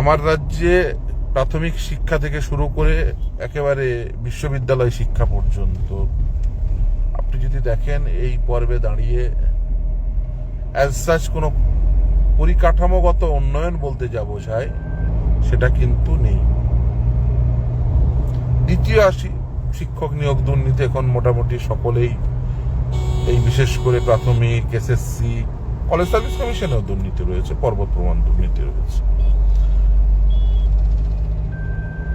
আমার রাজ্যে প্রাথমিক শিক্ষা থেকে শুরু করে একেবারে বিশ্ববিদ্যালয় শিক্ষা পর্যন্ত। আপনি যদি দেখেন এই পর্বে দাঁড়িয়ে অ্যাজ সাচ কোনো পরিকাঠামোগত উন্নয়ন বলতে যা বোঝায়, সেটা কিন্তু নেই। দ্বিতীয় আসি শিক্ষক নিয়োগ দুর্নীতি এখন মোটামুটি সকলেই এই বিশেষ করে প্রাথমিক, এসএসসি কলেজ সার্ভিস কমিশনেও দুর্নীতি রয়েছে, পর্বত প্রমাণ দুর্নীতি রয়েছে।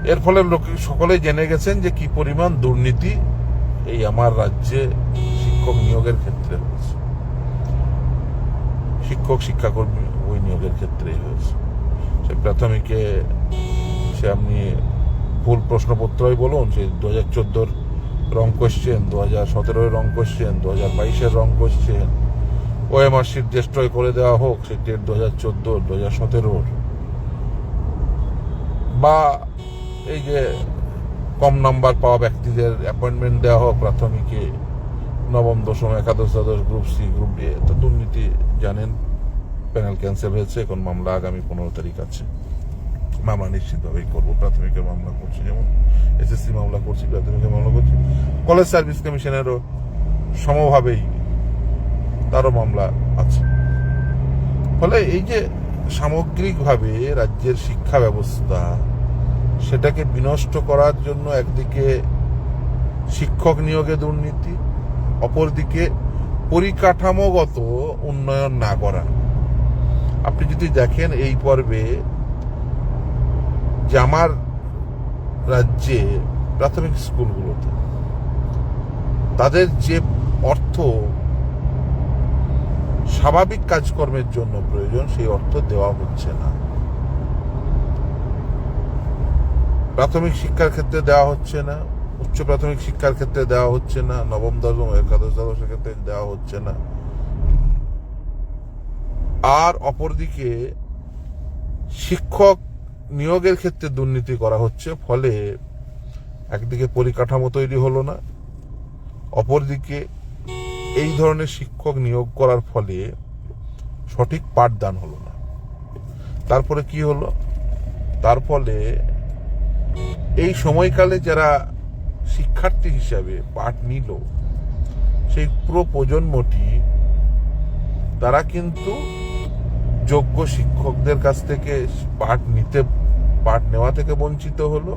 এর ফলে লোক সকলেই জেনে গেছেন যে কি পরিমাণ দুর্নীতি এই আমার রাজ্যে শিক্ষক নিয়োগের ক্ষেত্রে হয়েছে। শিক্ষক শিক্ষাকর্মী ওই নিয়োগের ক্ষেত্রেই হয়েছে। সে প্রাথমিকে সে আপনি ভুল প্রশ্নপত্রই বলুন, সে দু হাজার চোদ্দোর রং কোশ্চেন দু হাজার সতেরোর রং কোশ্চেন দু হাজার বাইশের wrong question OMR sheet destroy করে দেওয়া হোক, সে ডেট দু হাজার চোদ্দোর দু হাজার সতেরোর। বা এই যে কম নাম্বার পাওয়া ব্যক্তিদের অ্যাপয়েন্টমেন্ট দেওয়া হোক, প্রাথমিকে নবম, দশম, একাদশ, দ্বাদশ গ্রুপ সি গ্রুপ ডি তো দুর্নীতি জানেন প্যানেল ক্যান্সেল হয়েছে, এখন মামলা আগামী পনেরো তারিখ আছে। মামলা নিশ্চিতভাবেই করব, প্রাথমিকের মামলা করছি, যেমন এসএসসি মামলা করছি, প্রাথমিকের মামলা করছি। কলেজ সার্ভিস কমিশনেরও সমভাবেই তারও মামলা আছে। ফলে এই যে সামগ্রিকভাবে রাজ্যের শিক্ষা ব্যবস্থা সেটাকে বিনষ্ট করার জন্য একদিকে শিক্ষক নিয়োগে দুর্নীতি, অপরদিকে পরিকাঠামোগত উন্নয়ন না করা। আপনি যদি দেখেন এই পর্বে যে আমার রাজ্যে প্রাথমিক স্কুলগুলোতে তাদের যে অর্থ স্বাভাবিক কাজকর্মের জন্য প্রয়োজন, সেই অর্থ দেওয়া হচ্ছে না। প্রাথমিক শিক্ষার ক্ষেত্রে দেওয়া হচ্ছে না, উচ্চ প্রাথমিক শিক্ষার ক্ষেত্রে দেওয়া হচ্ছে না, নবম দশম একাদশ দ্বাদশের ক্ষেত্রে দেওয়া হচ্ছে না। আর অপরদিকে শিক্ষক নিয়োগের ক্ষেত্রে দুর্নীতি করা হচ্ছে, ফলে একদিকে পরিকাঠামো তৈরি হলো না, অপরদিকে এই ধরনের শিক্ষক নিয়োগ করার ফলে সঠিক পাঠদান হলো না। তারপরে কি হলো? তার ফলে এই সময়কালে যারা শিক্ষার্থী হিসাবে পাঠ নিল, সেই পুরো প্রজন্মটি তারা কিন্তু যোগ্য শিক্ষকদের কাছ থেকে পাঠ নিতে, পাঠ নেওয়া থেকে বঞ্চিত হলো।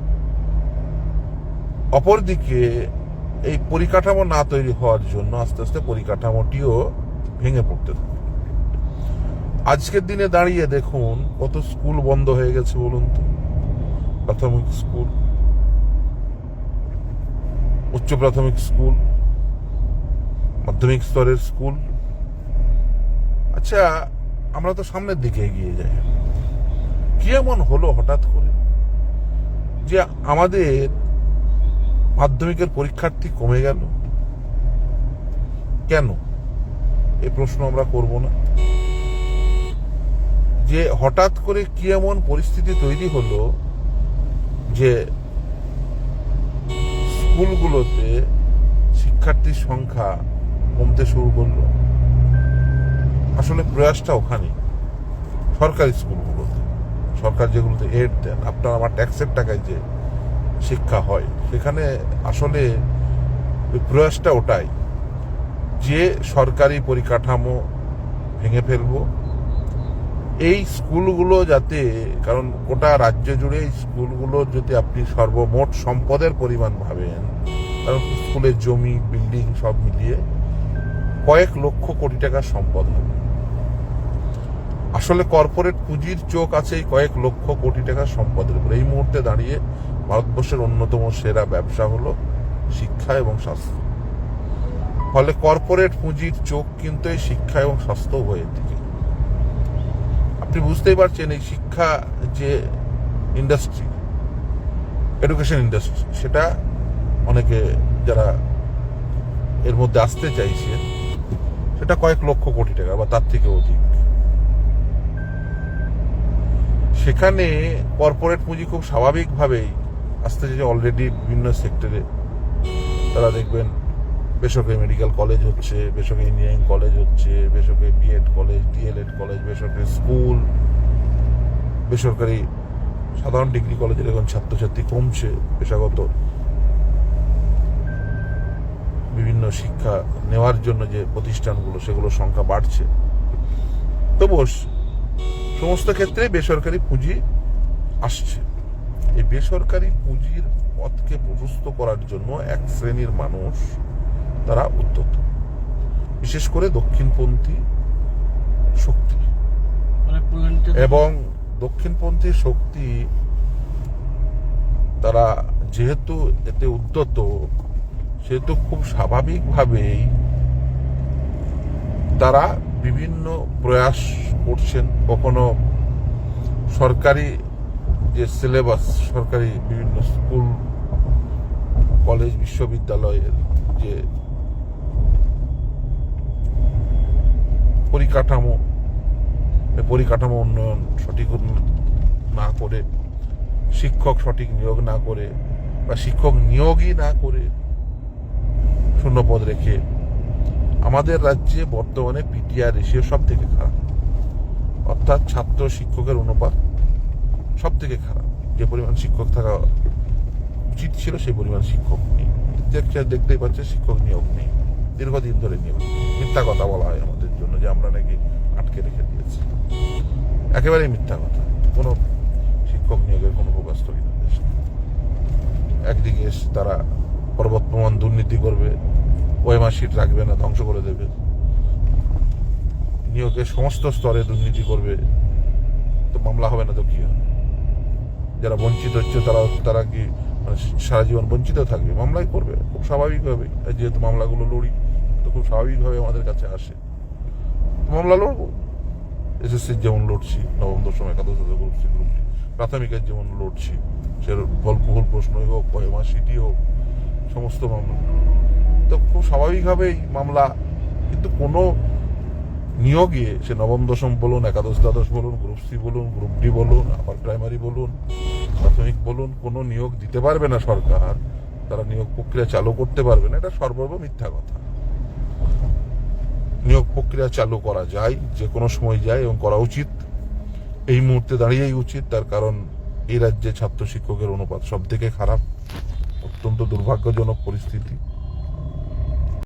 অপরদিকে এই পরিকাঠামো না তৈরি হওয়ার জন্য আস্তে আস্তে পরিকাঠামোটিও ভেঙে পড়তে থাকে। আজকের দিনে দাঁড়িয়ে দেখুন কত স্কুল বন্ধ হয়ে গেছে বলুন তো। প্রাথমিক স্কুল, উচ্চ প্রাথমিক স্কুল, মাধ্যমিক স্তরের স্কুল। আচ্ছা আমরা তো সামনের দিকে এগিয়ে যাই। কি এমন হলো হঠাৎ করে যে আমাদের মাধ্যমিকের পরীক্ষার্থী কমে গেল? কেন? এই প্রশ্ন আমরা করব না। যে হঠাৎ করে কি এমন পরিস্থিতি তৈরি হলো যে স্কুলগুলোতে শিক্ষার্থীর সংখ্যা কমতে শুরু করল। আসলে প্রয়াসটা ওখানে সরকারি স্কুলগুলোতে। সরকার যেগুলোতে এড দেন, আপনার আমার ট্যাক্সের টাকায় যে শিক্ষা হয়, সেখানে আসলে প্রয়াসটা ওটাই। যে সরকারি পরিকাঠামো ভেঙে ফেলব এই স্কুলগুলো যাতে, কারণ গোটা রাজ্য জুড়ে এই স্কুলগুলো যদি আপনি সর্বমোট সম্পদের পরিমাণ ভাবেন, কারণ স্কুলের জমি, বিল্ডিং সব মিলিয়ে কয়েক লক্ষ কোটি টাকার সম্পদ হবে। আসলে কর্পোরেট পুঁজির চোখ আছে এই কয়েক লক্ষ কোটি টাকার সম্পদের উপর। এই মুহূর্তে দাঁড়িয়ে ভারতবর্ষের অন্যতম সেরা ব্যবসা হলো শিক্ষা এবং স্বাস্থ্য। ফলে কর্পোরেট পুঁজির চোখ কিন্তু এই শিক্ষা এবং স্বাস্থ্য হয়ে দিকে। আপনি বুঝতেই পারছেন এই শিক্ষা যে ইন্ডাস্ট্রি এডুকেশন ইন্ডাস্ট্রি সেটা অনেকে যারা এর মধ্যে আসতে চাইছে, সেটা কয়েক লক্ষ কোটি টাকা বা তার থেকে অধিক। সেখানে কর্পোরেট পুঁজি খুব স্বাভাবিকভাবেই আসতে যে অলরেডি বিভিন্ন সেক্টরে তারা দেখবেন বেসরকারি মেডিকেল কলেজ হচ্ছে, বেসরকারি ইঞ্জিনিয়ারিং কলেজ হচ্ছে, বেসরকারি বিএড কলেজ ডিএলএড কলেজ বেসরকারি স্কুল বেসরকারি সাধারণ ডিগ্রি কলেজের এখন ছাত্রছাত্রী কমছে পেশাগত। বিভিন্ন শিক্ষা নেওয়ার জন্য যে প্রতিষ্ঠানগুলো, সেগুলোর সংখ্যা বাড়ছে। তবুও স- সমস্ত ক্ষেত্রে বেসরকারি পুঁজি আসছে। এই বেসরকারি পুঁজির পথকে প্রশস্ত করার জন্য এক শ্রেণির মানুষ তারা উদ্যত। বিশেষ করে দক্ষিণপন্থী শক্তি। মানে এবং দক্ষিণপন্থী শক্তি তারা যেহেতু এতে উদ্যত সেহেতু খুব স্বাভাবিকভাবেই তারা বিভিন্ন প্রয়াস করছেন। কখনো সরকারি যে সিলেবাস সরকারি বিভিন্ন স্কুল কলেজ বিশ্ববিদ্যালয়ের যে পরিকাঠামো পরিকাঠামো উন্নয়ন সঠিক না করে, শিক্ষক সঠিক নিয়োগ না করে বা শিক্ষক নিয়োগই না করে শূন্যপদ রেখে আমাদের রাজ্যে বর্তমানে পিটিআর রেশিও সব থেকে খারাপ। অর্থাৎ ছাত্র শিক্ষকের অনুপাত সব থেকে খারাপ। যে পরিমাণ শিক্ষক থাকা উচিত ছিল, সেই পরিমাণ শিক্ষক নেই। দেখতেই পাচ্ছে শিক্ষক নিয়োগ নেই। দীর্ঘদিন ধরে নিয়োগ। মিথ্যা কথা বলা হয় আমাদের জন্য যে আমরা নাকি আটকে রেখে দিয়েছি। একেবারেই মিথ্যা কথা। কোনো শিক্ষক নিয়োগের কোনো দেশ নেই। একদিকে তারা পর্বত প্রমাণ দুর্নীতি করবে, ওয়েমা সিট রাখবে না, ধ্বংস করে দেবে। নিয়োগের সমস্ত স্তরে দুর্নীতি করবে, তো মামলা হবে না তো কি হবে? যারা বঞ্চিত হচ্ছে তারা তারা কি মানে সারা জীবন বঞ্চিত থাকবে? মামলাই করবে, খুব স্বাভাবিকভাবে যেহেতু মামলাগুলো লড়ি তো খুব স্বাভাবিকভাবে আমাদের কাছে আসে। মামলা লড়বো। এসএসসির যেমন লড়ছি, নবম, দশম, একাদশ গ্রুপ সি প্রাথমিকের যেমন লড়ছি, সে ফলপ্রহুল প্রশ্নই হোক পয়মা সিটি হোক, সমস্ত মামলা। তো খুব স্বাভাবিকভাবেই মামলা, কিন্তু কোনো নিয়োগে সে নবম, দশম বলুন, একাদশ, দ্বাদশ বলুন, গ্রুপ সি বলুন, গ্রুপ ডি বলুন আপার প্রাইমারি বলুন, প্রাথমিক বলুন, কোনো নিয়োগ দিতে পারবে না সরকার। তারা নিয়োগ প্রক্রিয়া চালু করতে পারবে না, এটা সর্বর্ব মিথ্যা কথা। নিয়োগ প্রক্রিয়া চালু করা যায়, যে কোনো সময় যায় এবং করা উচিত। এই মুহূর্তে দাঁড়িয়েই উচিত, তার কারণ এই রাজ্যে ছাত্র শিক্ষকের অনুপাত সব থেকে খারাপ, অত্যন্ত দুর্ভাগ্যজনক পরিস্থিতি।